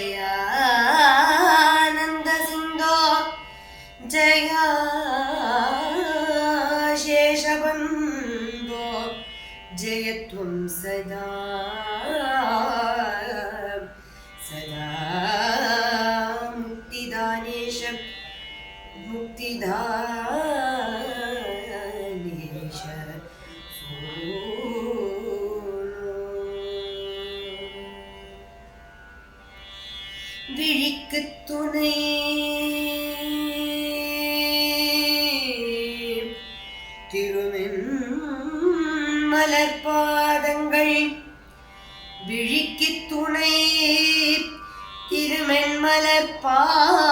呀。啊 விழிக்கு துணை. திருமென் மலர்பாதங்கள் விழிக்கு துணை. திருமென் மலர்பாதங்கள்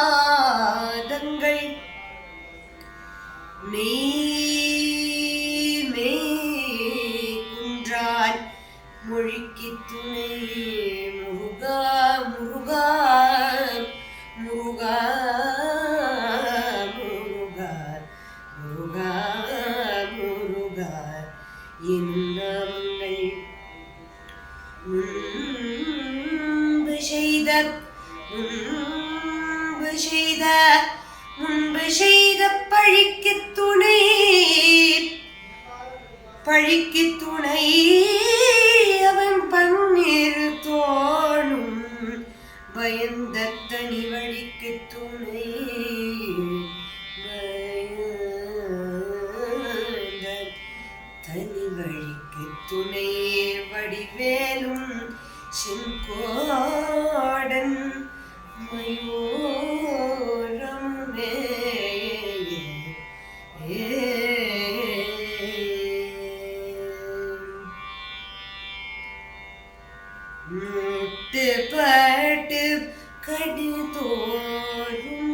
பயந்த தனி வழிக்கு துணை பயந்த தனி வழிக்கு துணை வடிவேலும் செங்கோடன் மயூரமே முட்டுப்பட்டு கடுதோறும்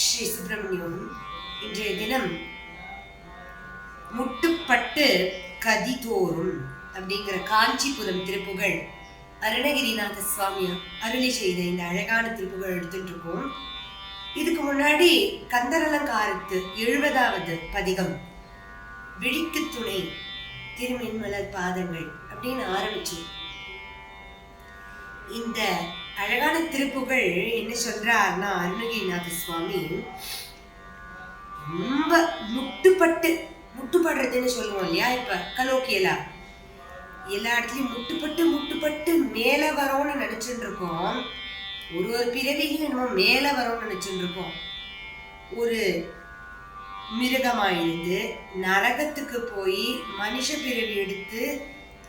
ஸ்ரீ சுப்பிரமணியம் இன்றைய தினம் முட்டுப்பட்டு கதிதோறும் அப்படிங்கிற காஞ்சிபுரம் திருப்புகழ் அருணகிரிநாத சுவாமி அருளி செய்த இந்த அழகான திருப்புகழ் எடுத்துட்டு இருக்கோம் இதுக்கு முன்னாடி கந்தரலங்காரத்து எழுபதாவது பதிகம் விழிக்கு துணை திருமென்மலர் பாதங்கள் அப்படின்னு ஆரம்பிச்சு இந்த அழகான திருப்புகள் என்ன சொல்றாருன்னா அருணகிரிநாத சுவாமி? ரொம்ப முட்டுப்பட்டு முட்டுப்படுறதுன்னு சொல்லுவோம் இல்லையா இப்ப கலோக்கியலா? எல்லா இடத்துலயும் முட்டுப்பட்டு முட்டுப்பட்டு மேல வரோம்னு நினைச்சுட்டு இருக்கோம் ஒரு ஒரு பிறவிலையும் நம்ம மேல வரோம்னு நினைச்சுட்டு இருக்கோம் ஒரு மிருகமா இருந்து நரகத்துக்கு போய் மனுஷ பிறவி எடுத்து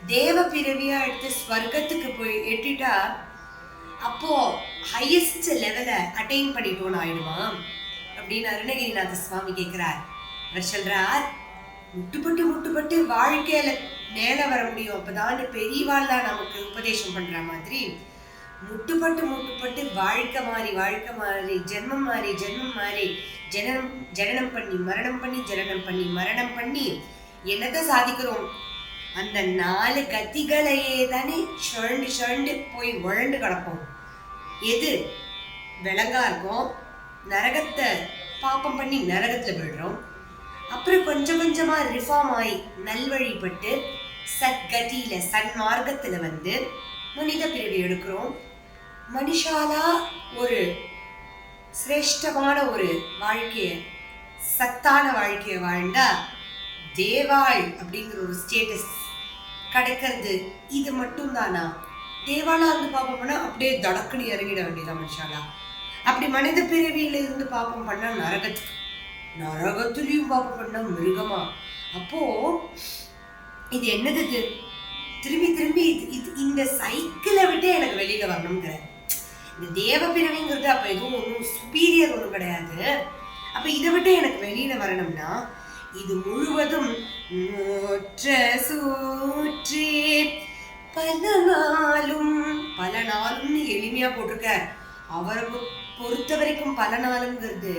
தேவ பிறவியா எடுத்து ஸ்வர்க்கத்துக்கு போய் எட்டிட்டா அப்போ ஹையஸ்ட் லெவலை அட்டைன் பண்ணிட்டோம் ஆயிடுவான் அப்படின்னு அருணகிரிநாத சுவாமி கேட்கிறார் அவர் சொல்றார் முட்டுப்பட்டு முட்டுப்பட்டு வாழ்க்கையில மேல வர முடியும். அப்பதான் பெரியவாள்லாம் நமக்கு உபதேசம் பண்ற மாதிரி. முட்டுப்பட்டு முட்டுப்பட்டு வாழ்க்கை மாறி வாழ்க்கை மாறி ஜென்மம் மாறி ஜென்மம் மாறி ஜனனம் ஜனனம் பண்ணி மரணம் பண்ணி ஜனனம் பண்ணி மரணம் பண்ணி என்னத்தை சாதிக்கிறோம்? அந்த நாலு கத்திகளையே தானே சுழண்டு சுழண்டு போய் உழண்டு கிடப்போம் எது? விலங்கா இருக்கும். நரகத்தை பாப்பம் பண்ணி நரகத்தில் விழுறோம் அப்புறம் கொஞ்சம் கொஞ்சமாக ரிஃபார்ம் ஆகி நல்வழிப்பட்டு சத்கதியில் சன்மார்க்கத்தில் வந்து மனித பிறவி எடுக்கிறோம். மனுஷாலா ஒரு சிரேஷ்டமான ஒரு வாழ்க்கையை சத்தான வாழ்க்கையை வாழ்ந்தா தேவாள் அப்படிங்கிற ஒரு ஸ்டேட்டஸ் கிடைக்கிறது. இது மட்டும் தானா தேவாலா இருந்து பாப்போம் அப்படியே தடக்குன்னு இறங்கிட வேண்டியதான் மனுஷாலா. அப்படி மனித பிறவியில இருந்து பாப்பம் பண்ணா நரகத்துக்கு நரகத்துலயும் பாப்பம் பண்ணா மிருகமா? அப்போ இது என்னது இது? திரும்பி திரும்பி இது- இந்த சைக்கிளை விட்டு எனக்கு வெளியில வரணுங்கிற இந்த தேவ பிறவிங்கிறது அப்ப எதுவும் ஒன்றும் சுப்பீரியர் ஒன்றும் கிடையாது. அப்ப இதை விட்டு எனக்கு வெளியில வரணும்னா இது முழுவதும் நோற்ற சூற்றே. பல நாளும் பல நாளும்னு எளிமையா போட்டிருக்க. அவரை பொறுத்த வரைக்கும் பல நாளுங்கிறது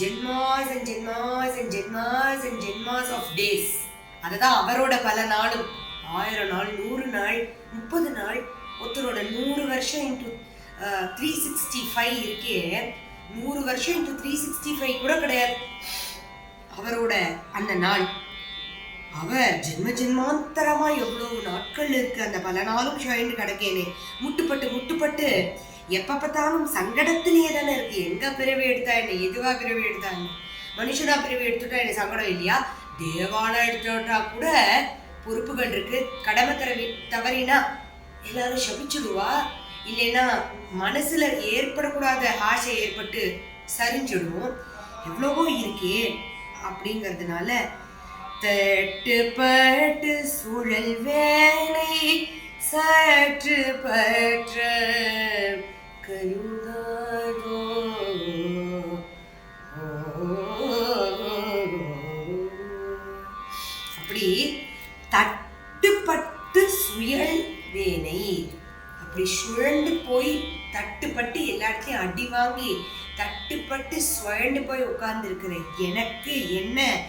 ஜென்மாஸ் அண்ட் ஜென்மாஸ் அண்ட் ஜென்மாஸ் அண்ட் ஜென்மாஸ் ஆஃப் டேஸ். அதுதான் அவரோட பல நாளும். ஆயிரம் நாள் நூறு நாள் முப்பது நாள் ஒருத்தரோட நூறு வருஷம் இன்ட்டு த்ரீ சிக்ஸ்டி ஃபைவ் இருக்கே. நூறு வருஷம் இன்ட்டு த்ரீ சிக்ஸ்டி ஃபைவ் கூட கிடையாது. அவரோட அந்த நாள். அவர் ஜென்ம ஜென்மாந்தரமா எவ்வளவு நாட்கள் இருக்கு. அந்த பல நாளும் ஷாயின்னு கிடக்கேனே. முட்டுப்பட்டு முட்டுப்பட்டு. எப்ப பார்த்தாலும் சங்கடத்திலேயே தானே இருக்கு. எங்க பிறவி எடுத்தா என்ன? எதுவா பிறவி எடுத்தா என்ன? மனுஷனா பிறவி எடுத்துட்டா எனக்கு சங்கடம் இல்லையா? தேவானா எடுத்துட்டா கூட பொறுப்புகள் இருக்கு. கடமை தரவி தவறினா எல்லாரும் சபிச்சுடுவா. இல்லைன்னா மனசுல ஏற்படக்கூடாத ஆசை ஏற்பட்டு சரிஞ்சிடும். எவ்வளவோ இருக்கே. அப்படிங்கிறதுனால தட்டுப்பட்டு சுழல் வேலை சற்று பற்ற கருதாதோ அப்படி தட்டுப்பட்டு சுயல் வேலை. அப்படி சுழண்டு போய் தட்டுப்பட்டு எல்லாத்தையும் அடி வாங்கி தட்டுப்பட்டு சுழண்டு போய் உட்கார்ந்துருக்கிற எனக்கு என்ன?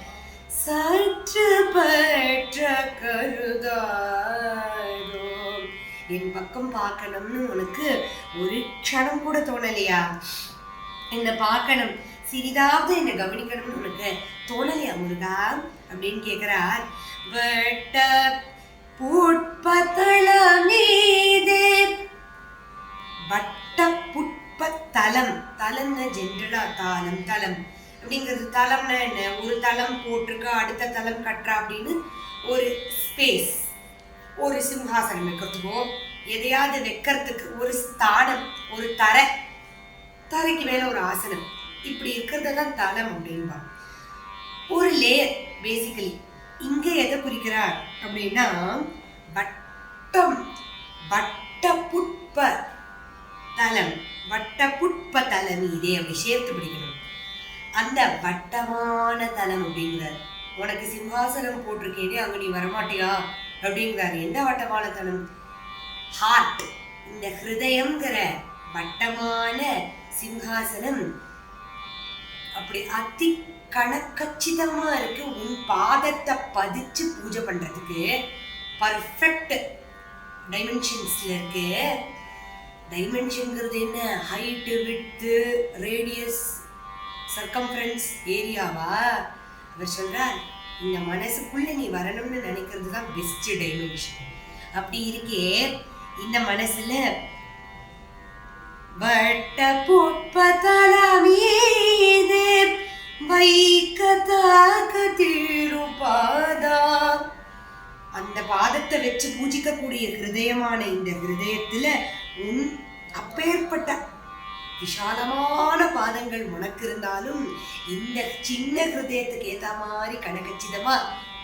சற்று பற்ற கருதாதோ? என் பக்கம் பார்க்கணும்னு உனக்கு ஒரு க்ஷணம் கூட தோணலையா? என்னை பார்க்கணும். சிறிதாவது என்னை கவனிக்கணும்னு உனக்கு தோணலையா முருகா? அப்படின்னு கேட்குறார் வட்ட புட்பத்தள மீதே வட்ட இப்போ தலம் தலம்னா ஜென்ரலாக தாளம் தலம். அப்படிங்கிறது தலம்னா என்ன? ஒரு தலம் போட்டிருக்கா அடுத்த தலம் கட்டுறா அப்படின்னு ஒரு ஸ்பேஸ் ஒரு சிம்ஹாசனம் வைக்கிறதுக்கோ எதையாவது வைக்கிறதுக்கு ஒரு ஸ்தானம் ஒரு தரை. தரைக்கு மேலே ஒரு ஆசனம். இப்படி இருக்கிறது தான் தலம் அப்படின்பா. ஒரு லேயர் பேசிக்கலி இங்கே எதை குறிக்கிறார் அப்படின்னா வட்டம் வட்ட புட்ப தலம் வட்ட புட்ப தலம் இதே அப்படி சேர்த்து பிடிக்கணும். அந்த வட்டமான தலம் அப்படிங்கிறார். உனக்கு சிம்ஹாசனம் போட்டிருக்கேனே அங்கே நீ வரமாட்டியா? அப்படிங்கிறார். எந்த வட்டமான தலம்? ஹார்ட் இந்த ஹிருதயங்கிற வட்டமான சிம்ஹாசனம். அப்படி அத்தி கணக்கச்சிதமாக இருக்கு. உன் பாதத்தை பதிச்சு பூஜை பண்ணுறதுக்கு பர்ஃபெக்ட் டைமென்ஷன்ஸில் இருக்குது டைமென்ஷன்ங்கிறது என்ன? ஹைட்டு விட்டு ரேடியஸ் சர்க்கம்ஃபரன்ஸ் ஏரியாவா அவர் சொல்கிறார் இந்த மனசுக்குள்ள நீ வரணும்னு நினைக்கிறது தான் பெஸ்ட் டைமென்ஷன் அப்படி இருக்கே இந்த மனசுல வட்ட புட்பதல மீதே வைக்கதாக திருபாதா அந்த பாதத்தை வச்சு பூஜிக்கக்கூடிய ஹிருதயமான இந்த ஹிருதயத்துல அப்பேற்பட்ட விஷாலமான பாதங்கள் உனக்கு இருந்தாலும் இந்த சின்ன ஹிருதயத்துக்கு ஏத்த மாதிரி கணக்கச்சிதமா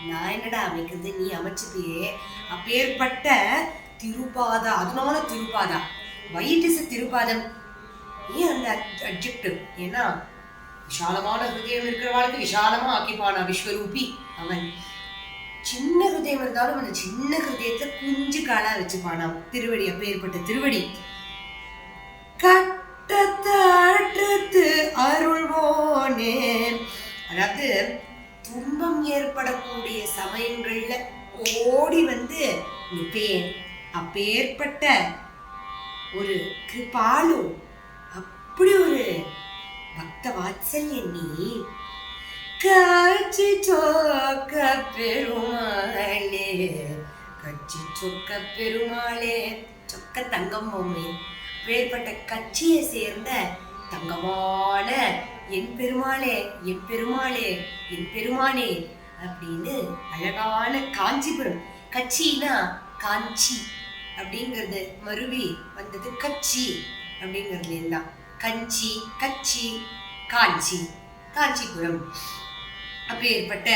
நான் என்னடா அமைக்கிறது? நீ அமைச்சிட்டியே. அப்பேற்பட்ட திருப்பாதா அதனால திருப்பாதா வைட் இஸ் திருப்பாதம் ஏன் அந்த அப்ஜெக்டிவ் ஏன்னா விஷாலமான ஹிருதயம் இருக்கிறவாளுக்கு விஷாலமா ஆக்கிப்பானா விஸ்வரூபி? அவன். சின்ன ஹிருதயம் இருந்தாலும் அந்த சின்ன ஹிருதயத்தை குஞ்சு காலா வச்சுப்பானாம் திருவடி அப்பேற்பட்ட திருவடி. கட்டத்தட்டு அருள்வோனே. அதாவது துன்பம் ஏற்படக்கூடிய சமயங்கள்ல ஓடி வந்து நிற்பேன். அப்பேற்பட்ட ஒரு கிருபாலு அப்படி ஒரு பக்த வாத்சல்யம் நீ காட்சி சொக்க பெருமாளே கட்சி சொக்க பெருமாளே சொக்க தங்கம் பொம்மை. வேறுபட்ட கட்சியை சேர்ந்த தங்கமான என் பெருமாளே என் பெருமாளே என் பெருமானே அப்படின்னு அழகான காஞ்சிபுரம் கட்சினா காஞ்சி அப்படிங்கிறது மருவி வந்தது கட்சி அப்படிங்கிறதுலேருந்தான் கஞ்சி கட்சி காஞ்சி காஞ்சிபுரம். அப்பேற்பட்ட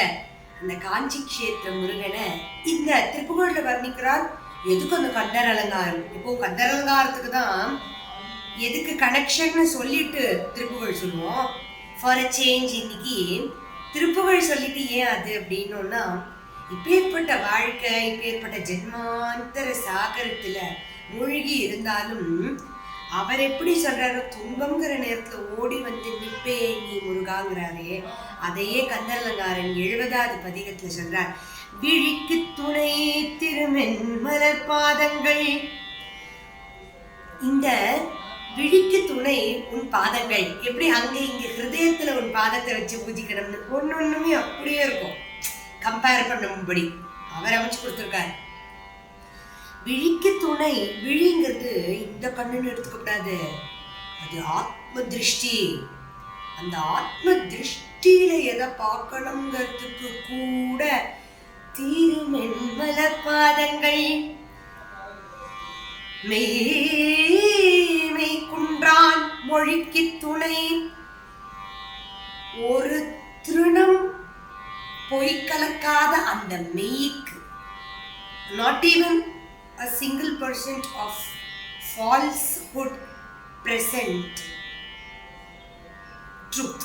அந்த காஞ்சி கஷேத்திர முருகனை இந்த திருப்புகழ்ல வர்ணிக்கிறார். எதுக்கு அந்த கந்தர் அலங்காரம்? இப்போ கந்தர் அலங்காரத்துக்கு தான் எதுக்கு கனெக்ஷன்னு சொல்லிட்டு திருப்புகழ் சொல்லுவோம். ஃபார் அ சேஞ்ச் இன்னைக்கு திருப்புகழ் சொல்லிட்டு ஏன் அது அப்படின்னோன்னா இப்பேற்பட்ட வாழ்க்கை இப்பேற்பட்ட ஜென்மாந்தர சாகரத்துல மூழ்கி இருந்தாலும் அவர் எப்படி சொல்றாரு? துன்பம்ங்கிற நேரத்துல ஓடி வந்து நிப்பே நீ முருகாங்கிறாரே. அதையே கந்தலங்காரன் எழுபதாவது பதிகத்துல சொல்றார். விழிக்கு துணை திருமென் மலர் பாதங்கள். இந்த விழிக்கு துணை உன் பாதங்கள். எப்படி அங்க இங்க ஹிருதயத்துல உன் பாதத்தை வச்சு பூஜிக்கணும்னு ஒன்னொண்ணுமே அப்படியே இருக்கும். கம்பேர் பண்ணும்படி அவர் அமைச்சு கொடுத்துருக்காரு. விழிக்கு துணை விழிங்கிறது இந்த கண்ணுன்னு எடுத்துக்கக்கூடாது அது ஆத்ம திருஷ்டி அந்த ஆத்ம திருஷ்டியில எதை பார்க்கணுங்கிறதுக்கு கூட தீருமென்மல பாதங்கள். மெய்மை குன்றான் மொழிக்கு துணை. ஒரு திருணம் பொய்க்கலக்காத அந்த மெய்க்கு. Not even a single percent of falsehood present truth.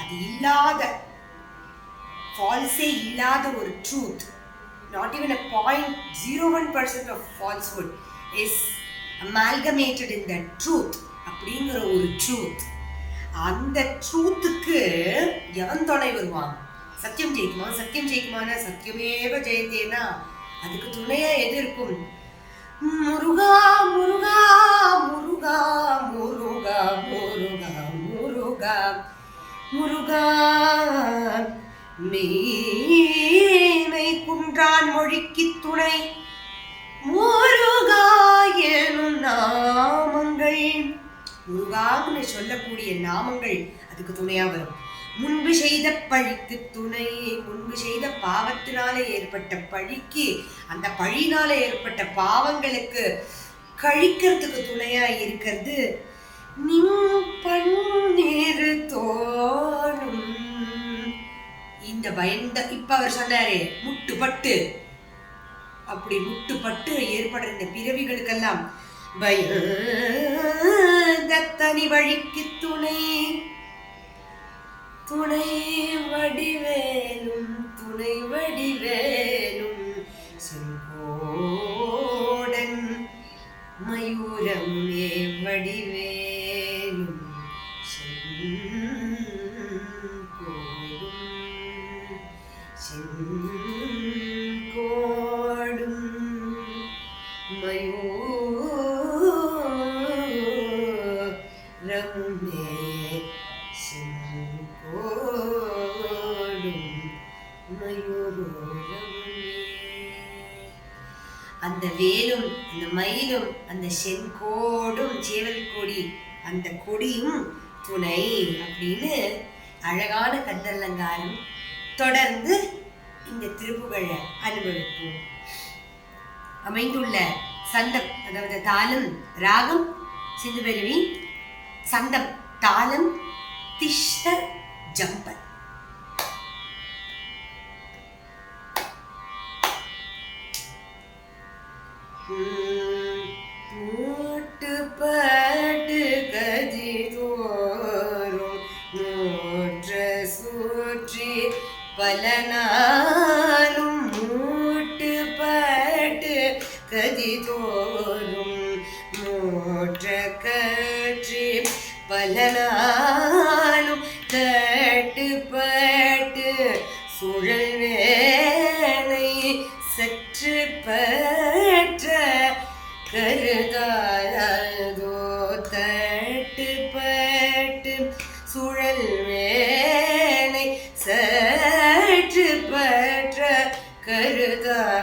அது இல்லாத ஃபால்ஸே இல்லாத ஒரு truth not even a point zero one percent of falsehood is amalgamated in the truth அப்படிங்கிற ஒரு ட்ரூத் அந்த ட்ரூத்துக்கு எவன் துணை வருவான்? சத்தியம் ஜெயிக்குமா சத்தியம் ஜெயிக்குமான? சத்தியமேவ ஜெயந்தேன்னா அதுக்கு துணையா எது இருக்கும்? முருகா முருகா முருகா முருகா முருகா முருகா முருகா. மீனை குன்றான் மொழிக்கு துணை. முருகா எனும் நாமங்கள். முருகான்னு சொல்லக்கூடிய நாமங்கள் அதுக்கு துணையா வரும். முன்பு செய்த பழிக்கு துணை முன்பு செய்த பாவத்தினால ஏற்பட்ட பழிக்கு அந்த பழினால ஏற்பட்ட பாவங்களுக்கு கழிக்கிறதுக்கு துணையா இருக்கிறது நின் பன்னீர் தோணும். இந்த பயந்த இப்ப அவர் சொன்னாரே முட்டுப்பட்டு. அப்படி முட்டுப்பட்டு ஏற்படுற இந்த பிறவிகளுக்கெல்லாம் பயந்த தனி வழிக்கு துணை. துணை வடிவேலும் துணை வடிவேலும் செங்கோடன் மயூரமே வடிவேலும் செங்கோடும் செங்கோடும் மயூரமே மயிலும் அந்த செங்கோடும் சேவல் கொடி அந்த கொடியும் துணை அப்படின்னு அழகான கந்தல்லங்காரம் தொடர்ந்து இந்த திருப்புகழை அனுபவிப்போம். அமைந்துள்ள சந்தம் அதாவது தாளம் ராகம் சிந்துபெருவி சந்தம் தாளம் திஷ்ட ஜம்பல். பலனாலும் நாளும் மூட்டு பாட்டு கதி தோறும் மூற்ற கற்றி பலனாலும் நாளும் தட்டு பட்டு சுழல் வேலை சற்று பற்ற கருதாதோ தட்டு பட்டு சுழல் வேலை சற்று கருதாதோ